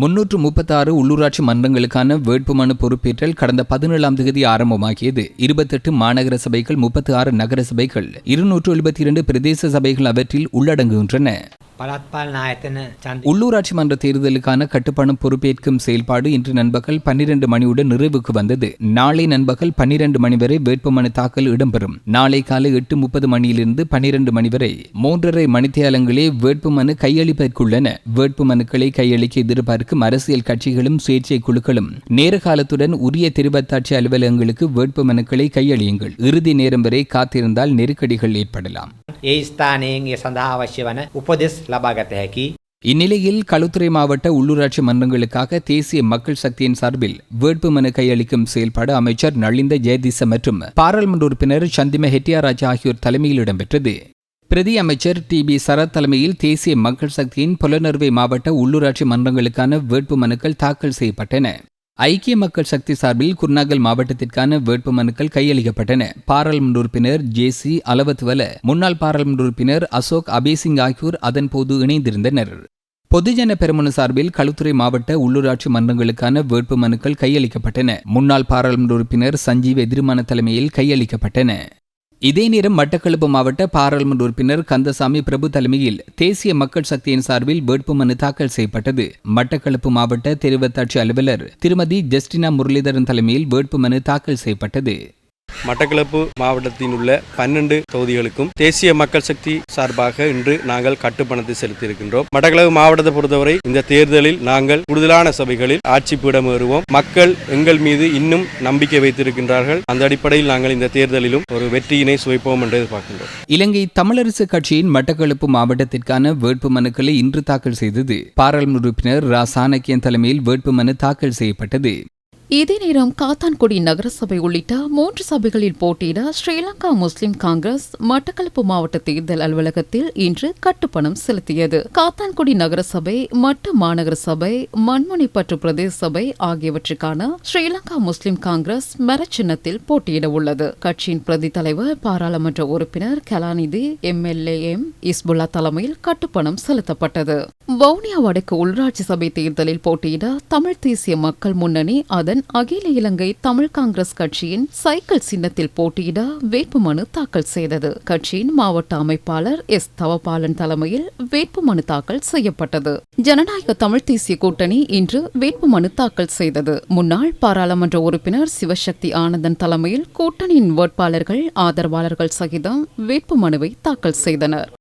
முன்னூற்று முப்பத்தாறு உள்ளூராட்சி மன்றங்களுக்கான வேட்புமனு பொறுப்பேற்றல் கடந்த பதினேழாம் தேதி ஆரம்பமாகியது. இருபத்தெட்டு மாநகர சபைகள் முப்பத்தி ஆறு நகர சபைகள் இருநூற்று எழுபத்தி இரண்டு பிரதேச சபைகள் அவற்றில் உள்ளடங்குகின்றன. உள்ளூராட்சி மன்ற தேர்தலுக்கான கட்டுப்பணம் பொறுப்பேற்கும் செயல்பாடு இன்று நண்பகல் பன்னிரண்டு மணியுடன் நிறைவுக்கு வந்தது. நாளை நண்பகல் பன்னிரண்டு மணி வரை வேட்புமனு தாக்கல் இடம்பெறும். நாளை காலை எட்டு முப்பது மணியிலிருந்து பன்னிரண்டு மணி வரை மூன்றரை மணித்தியாலங்களே வேட்புமனு கையளிப்பதற்குள்ளன வேட்புமனுக்களை கையளிக்க எதிர்பார்க்கும் அரசியல் கட்சிகளும் சுயேட்சை குழுக்களும் நேர காலத்துடன் உரிய திருவத்தாட்சி அலுவலகங்களுக்கு வேட்புமனுக்களை கையளியுங்கள். இறுதி நேரம் வரை காத்திருந்தால் நெருக்கடிகள் ஏற்படலாம். எய் ஸ்தானேங்க சந்தாவசியவன உபதிஸ் லபாகத்தேகி இந்நிலையில் களுத்துறை மாவட்ட உள்ளூராட்சி மன்றங்களுக்காக தேசிய மக்கள் சக்தியின் சார்பில் வேட்புமனு கையளிக்கும் செயல்பாடு அமைச்சர் நளிந்த ஜெயதிச மற்றும் பாராளுமன்ற உறுப்பினர் சந்திம ஹெட்டியாராஜ் ஆகியோர் தலைமையில் இடம்பெற்றது. பிரதி அமைச்சர் டி பி சரத் தலைமையில் தேசிய மக்கள் சக்தியின் புலனர்வை மாவட்ட உள்ளூராட்சி மன்றங்களுக்கான வேட்புமனுக்கள் தாக்கல் செய்யப்பட்டன. ஐக்கிய மக்கள் சக்தி சார்பில் குர்நாகல் மாவட்டத்திற்கான வேட்புமனுக்கள் கையளிக்கப்பட்டன. பாராளுமன்ற உறுப்பினர் ஜே சி அலவத்வல முன்னாள் பாராளுமன்ற உறுப்பினர் அசோக் அபேசிங் ஆகியோர் அதன்போது இணைந்திருந்தனர். பொதுஜன பெருமனு சார்பில் களுத்துறை மாவட்ட உள்ளூராட்சி மன்றங்களுக்கான வேட்புமனுக்கள் கையளிக்கப்பட்டன. முன்னாள் பாராளுமன்ற உறுப்பினர் சஞ்சீவ் எதிர்மான தலைமையில் கையளிக்கப்பட்டன. இதே நேரம் மட்டக்களப்பு மாவட்ட பாராளுமன்ற உறுப்பினர் கந்தசாமி பிரபு தலைமையில் தேசிய மக்கள் சக்தியின் சார்பில் வேட்புமனு தாக்கல் செய்யப்பட்டது. மட்டக்களப்பு மாவட்ட தெரிவத்தாட்சி அலுவலர் திருமதி ஜஸ்டினா முரளிதரன் தலைமையில் வேட்புமனு தாக்கல் செய்யப்பட்டது. மட்டக்களப்பு மாவட்டத்தில் உள்ள பன்னெண்டு தொகுதிகளுக்கும் தேசிய மக்கள் சக்தி சார்பாக இன்று நாங்கள் கட்டுப்பணத்தை செலுத்தியிருக்கின்றோம். மட்டக்களப்பு மாவட்டத்தை பொறுத்தவரை இந்த தேர்தலில் நாங்கள் கூடுதலான சபைகளில் ஆட்சி பீடமேறுவோம். மக்கள் எங்கள் மீது இன்னும் நம்பிக்கை வைத்திருக்கின்றார்கள். அந்த அடிப்படையில் நாங்கள் இந்த தேர்தலிலும் ஒரு வெற்றியினை சுவைப்போம் என்று எதிர்பார்க்கின்றோம். இலங்கை தமிழரசு கட்சியின் மட்டக்களப்பு மாவட்டத்திற்கான வேட்பு மனுக்களை இன்று தாக்கல் செய்தது. பாராளுமன்ற உறுப்பினர் ரா. சாணக்கியன் தலைமையில் வேட்புமனு தாக்கல் செய்யப்பட்டது. இதே நேரம் காத்தான்குடி நகரசபை உள்ளிட்ட மூன்று சபைகளில் போட்டியிட ஸ்ரீலங்கா முஸ்லிம் காங்கிரஸ் மட்டக்களப்பு மாவட்ட தேர்தல் அலுவலகத்தில் இன்று கட்டுப்பணம் செலுத்தியது. காத்தான்குடி நகரசபை மட்டு மாநகர சபை மண்முனைப்பற்று பிரதேச சபை ஆகியவற்றுக்கான ஸ்ரீலங்கா முஸ்லிம் காங்கிரஸ் மரச்சின்னத்தில் போட்டியிட உள்ளது. கட்சியின் பிரதி தலைவர் பாராளுமன்ற உறுப்பினர் கலாநிதி எம்எல்ஏ எம் இஸ்புல்லா தலைமையில் கட்டுப்பணம் செலுத்தப்பட்டது. வவுனியா வடக்கு உள்ளாட்சி சபை தேர்தலில் போட்டியிட தமிழ் தேசிய மக்கள் முன்னணி அதன் அகில இலங்கை தமிழ் காங்கிரஸ் கட்சியின் சைக்கிள் சின்னத்தில் போட்டியிட வேட்புமனு தாக்கல் செய்தது. கட்சியின் மாவட்ட அமைப்பாளர் எஸ். தவபாலன் தலைமையில் வேட்புமனு தாக்கல் செய்யப்பட்டது. ஜனநாயக தமிழ் தேசிய கூட்டணி இன்று வேட்புமனு தாக்கல் செய்தது. முன்னாள் பாராளுமன்ற உறுப்பினர் சிவசக்தி ஆனந்தன் தலைமையில் கூட்டணியின் வேட்பாளர்கள் ஆதரவாளர்கள் சகிதம் வேட்புமனுவை தாக்கல் செய்தனர்.